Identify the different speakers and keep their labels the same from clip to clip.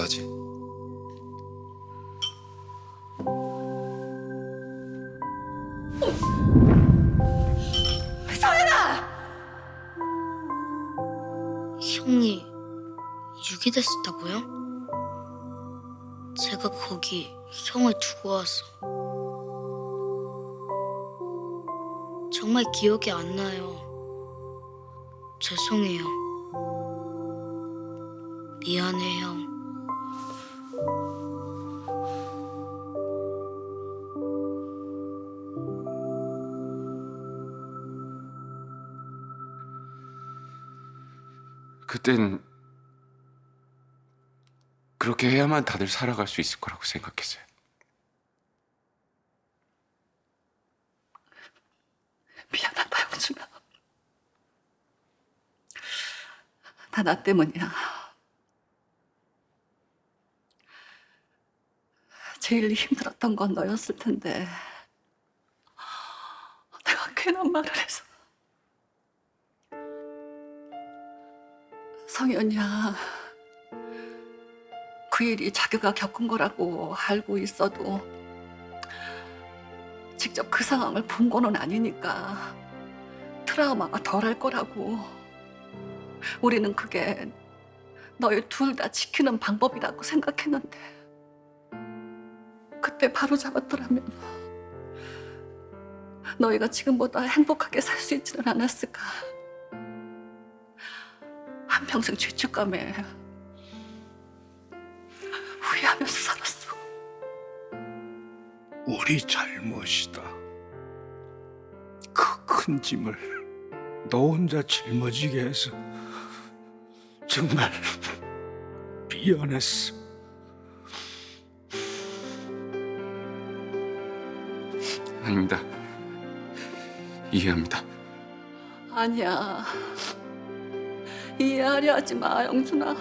Speaker 1: 하지.
Speaker 2: 형이 유기됐었다고요? 제가 거기 형을 두고 와서 정말 기억이 안 나요. 죄송해요. 미안해 형.
Speaker 3: 그땐 그렇게 해야만 다들 살아갈 수 있을 거라고 생각했어요.
Speaker 4: 미안하다 영준아. 다 나 때문이야. 제일 힘들었던 건 너였을 텐데. 내가 괜한 말을 해서. 성현이야 그 일이 자기가 겪은 거라고 알고 있어도 직접 그 상황을 본 거는 아니니까 트라우마가 덜할 거라고. 우리는 그게 너희 둘 다 지키는 방법이라고 생각했는데 그때 바로 잡았더라면 너희가 지금보다 행복하게 살 수 있지는 않았을까. 한평생 죄책감에 후회하면서 살았어.
Speaker 5: 우리 잘못이다. 그 큰 짐을 너 혼자 짊어지게 해서 정말 미안했어.
Speaker 3: 아닙니다. 이해합니다.
Speaker 4: 아니야. 이해하려 하지 마, 영준아.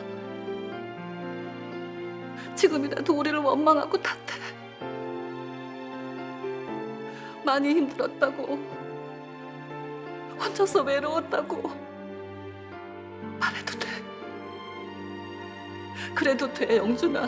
Speaker 4: 지금이라도 우리를 원망하고 탓해. 많이 힘들었다고. 혼자서 외로웠다고. 말해도 돼. 그래도 돼, 영준아.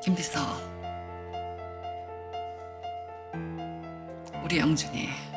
Speaker 4: 김비서. 우리 영준이